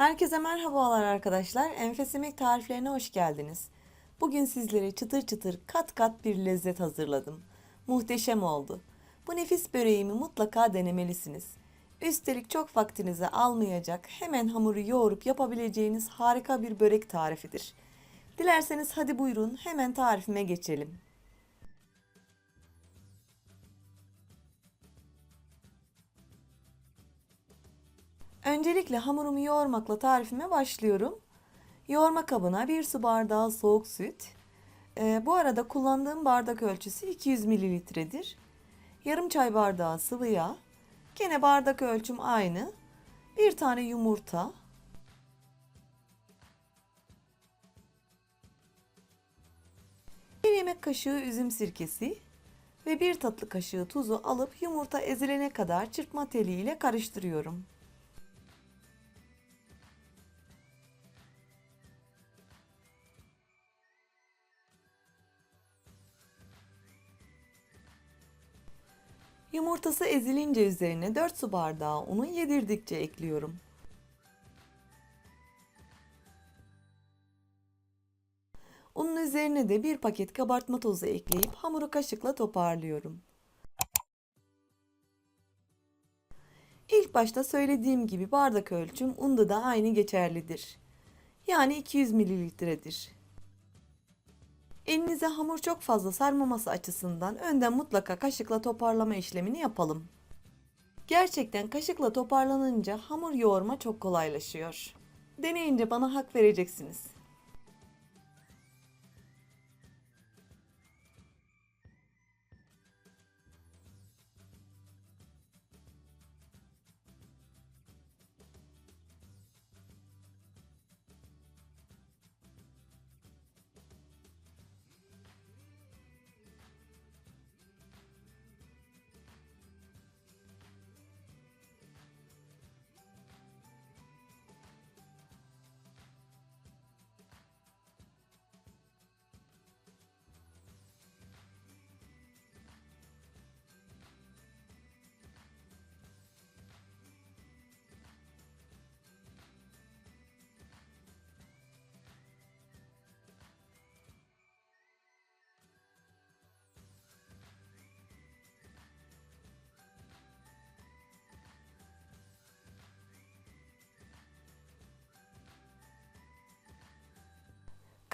Herkese merhabalar arkadaşlar. Enfes Yemek tariflerine hoş geldiniz. Bugün sizlere çıtır çıtır kat kat bir lezzet hazırladım. Muhteşem oldu. Bu nefis böreğimi mutlaka denemelisiniz. Üstelik çok vaktinizi almayacak, hemen hamuru yoğurup yapabileceğiniz harika bir börek tarifidir. Dilerseniz hadi buyurun hemen tarifime geçelim. Öncelikle hamurumu yoğurmakla tarifime başlıyorum. Yoğurma kabına 1 su bardağı soğuk süt. Ee, bu arada kullandığım bardak ölçüsü 200 mililitredir. Yarım çay bardağı sıvı yağ. Gene bardak ölçüm aynı. Bir tane yumurta. Bir yemek kaşığı üzüm sirkesi ve bir tatlı kaşığı tuzu alıp yumurta ezilene kadar çırpma teliyle karıştırıyorum. Yumurtası ezilince üzerine 4 su bardağı unu yedirdikçe ekliyorum. Unun üzerine de bir paket kabartma tozu ekleyip hamuru kaşıkla toparlıyorum. İlk başta söylediğim gibi bardak ölçüm unda da aynı geçerlidir. Yani 200 mililitredir. Elinize hamur çok fazla sarmaması açısından önden mutlaka kaşıkla toparlama işlemini yapalım. Gerçekten kaşıkla toparlanınca hamur yoğurma çok kolaylaşıyor. Deneyince bana hak vereceksiniz.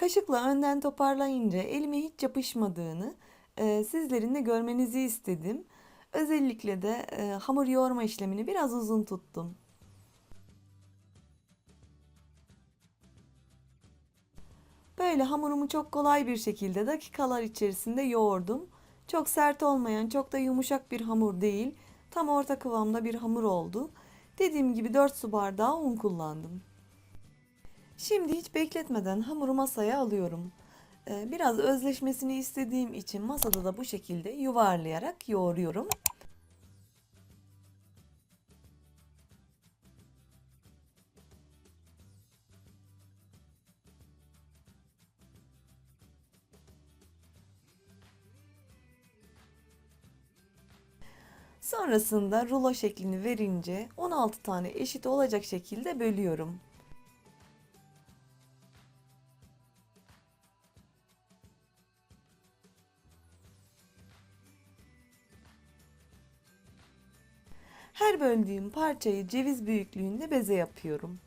Kaşıkla önden toparlayınca elime hiç yapışmadığını e, sizlerin de görmenizi istedim. Özellikle de e, hamur yoğurma işlemini biraz uzun tuttum. Böyle hamurumu çok kolay bir şekilde dakikalar içerisinde yoğurdum. Çok sert olmayan, çok da yumuşak bir hamur değil. Tam orta kıvamda bir hamur oldu. Dediğim gibi 4 su bardağı un kullandım. Şimdi hiç bekletmeden hamuru masaya alıyorum. Ee, Biraz özleşmesini istediğim için masada da bu şekilde yuvarlayarak yoğuruyorum. Sonrasında rulo şeklini verince 16 tane eşit olacak şekilde bölüyorum. Her böldüğüm parçayı ceviz büyüklüğünde beze yapıyorum.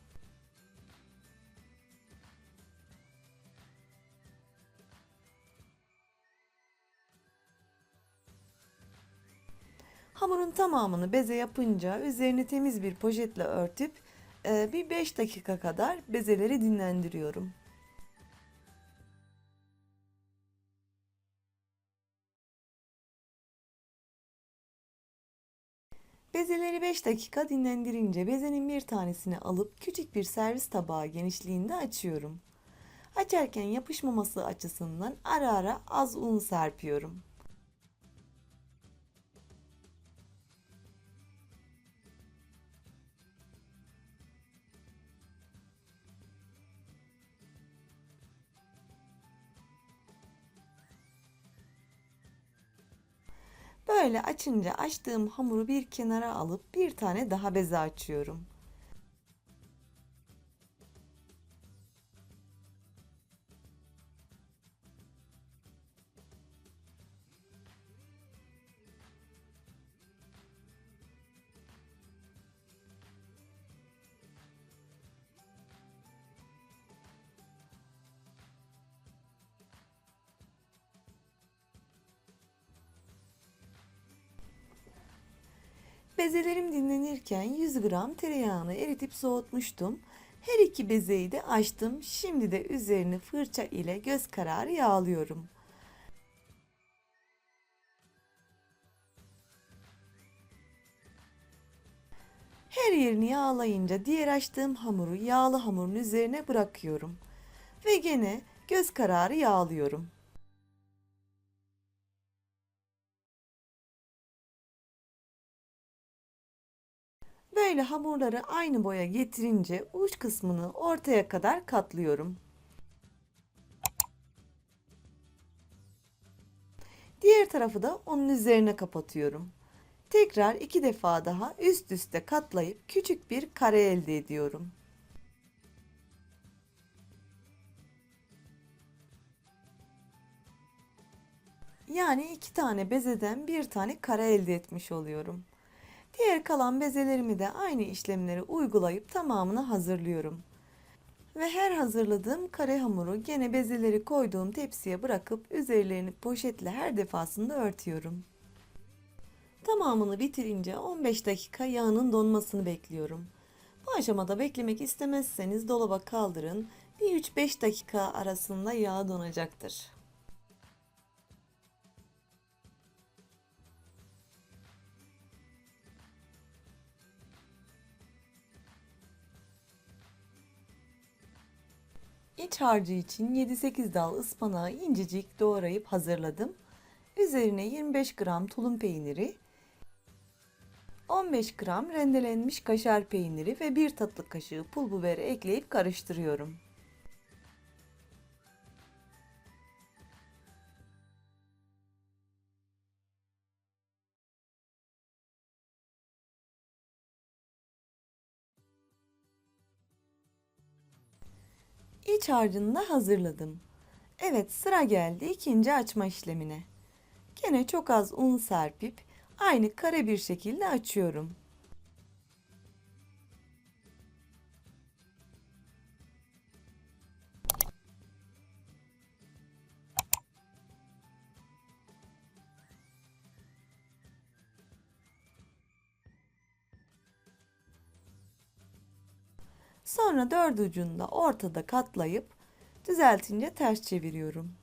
Hamurun tamamını beze yapınca üzerini temiz bir poşetle örtüp e, bir 5 dakika kadar bezeleri dinlendiriyorum. 5 dakika dinlendirince bezenin bir tanesini alıp küçük bir servis tabağı genişliğinde açıyorum. Açarken yapışmaması açısından ara ara az un serpiyorum. Böyle açınca açtığım hamuru bir kenara alıp bir tane daha beze açıyorum. Bezelerim dinlenirken 100 gram tereyağını eritip soğutmuştum. Her iki bezeyi de açtım. Şimdi de üzerini fırça ile göz kararı yağlıyorum. Her yerini yağlayınca diğer açtığım hamuru yağlı hamurun üzerine bırakıyorum. Ve gene göz kararı yağlıyorum. Böyle hamurları aynı boya getirince uç kısmını ortaya kadar katlıyorum. Diğer tarafı da onun üzerine kapatıyorum. Tekrar iki defa daha üst üste katlayıp küçük bir kare elde ediyorum. Yani iki tane bezeden bir tane kare elde etmiş oluyorum. Diğer kalan bezelerimi de aynı işlemleri uygulayıp tamamını hazırlıyorum. Ve her hazırladığım kare hamuru gene bezeleri koyduğum tepsiye bırakıp üzerlerini poşetle her defasında örtüyorum. Tamamını bitirince 15 dakika yağının donmasını bekliyorum. Bu aşamada beklemek istemezseniz dolaba kaldırın. Bir 3-5 dakika arasında yağ donacaktır. İç harcı için 7-8 dal ıspanağı incecik doğrayıp hazırladım. Üzerine 25 gram tulum peyniri, 15 gram rendelenmiş kaşar peyniri ve 1 tatlı kaşığı pul biberi ekleyip karıştırıyorum. İç harcını hazırladım. Evet sıra geldi ikinci açma işlemine. Gene çok az un serpip aynı kare bir şekilde açıyorum. Sonra dört ucunu da ortada katlayıp düzeltince ters çeviriyorum.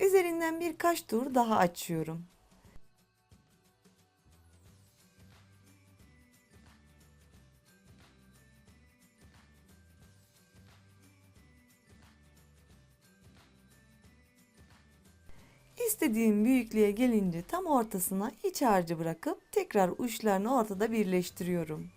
Üzerinden birkaç tur daha açıyorum. İstediğim büyüklüğe gelince tam ortasına iç harcı bırakıp tekrar uçlarını ortada birleştiriyorum.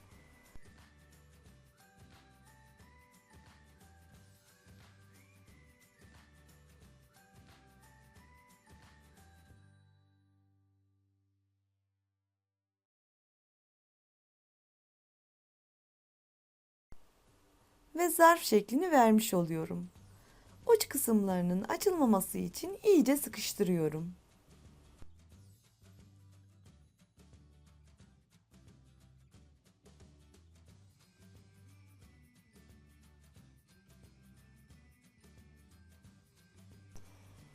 Ve zarf şeklini vermiş oluyorum. Uç kısımlarının açılmaması için iyice sıkıştırıyorum.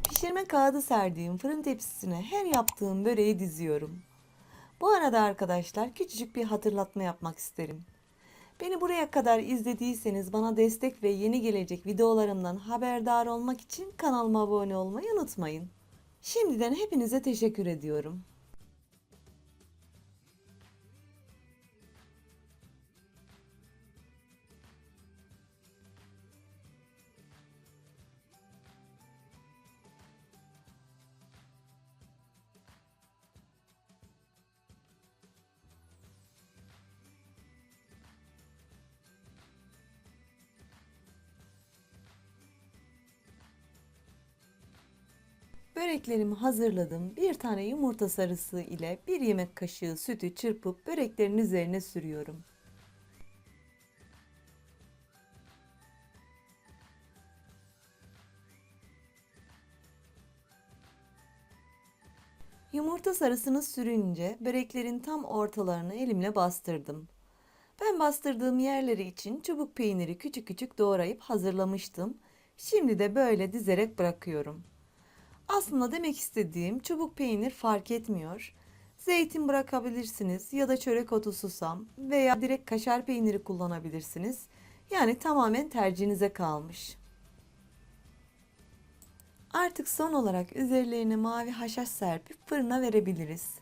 Pişirme kağıdı serdiğim fırın tepsisine her yaptığım böreği diziyorum. Bu arada arkadaşlar küçücük bir hatırlatma yapmak isterim. Beni buraya kadar izlediyseniz bana destek ve yeni gelecek videolarımdan haberdar olmak için kanalıma abone olmayı unutmayın. Şimdiden hepinize teşekkür ediyorum. Böreklerimi hazırladım. Bir tane yumurta sarısı ile bir yemek kaşığı sütü çırpıp böreklerin üzerine sürüyorum. Yumurta sarısını sürünce böreklerin tam ortalarını elimle bastırdım. Ben bastırdığım yerleri için çubuk peyniri küçük küçük doğrayıp hazırlamıştım. Şimdi de böyle dizerek bırakıyorum. Aslında demek istediğim çubuk peynir fark etmiyor. Zeytin bırakabilirsiniz ya da çörek otu susam veya direkt kaşar peyniri kullanabilirsiniz. Yani tamamen tercihinize kalmış. Artık son olarak üzerlerine mavi haşhaş serpip fırına verebiliriz.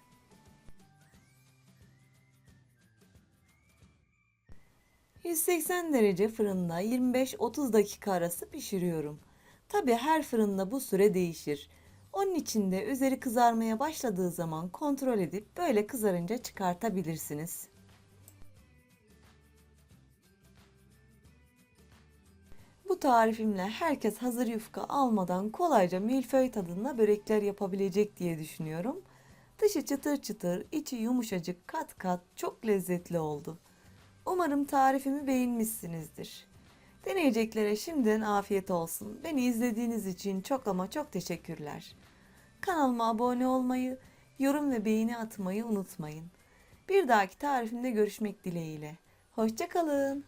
...180 derece fırında 25-30 dakika arası pişiriyorum. Tabi her fırında bu süre değişir. Onun için de üzeri kızarmaya başladığı zaman kontrol edip böyle kızarınca çıkartabilirsiniz. Bu tarifimle herkes hazır yufka almadan kolayca milföy tadında börekler yapabilecek diye düşünüyorum. Dışı çıtır çıtır, içi yumuşacık kat kat çok lezzetli oldu. Umarım tarifimi beğenmişsinizdir. Deneyeceklere şimdiden afiyet olsun. Beni izlediğiniz için çok ama çok teşekkürler. Kanalıma abone olmayı, yorum ve beğeni atmayı unutmayın. Bir dahaki tarifimde görüşmek dileğiyle. Hoşçakalın.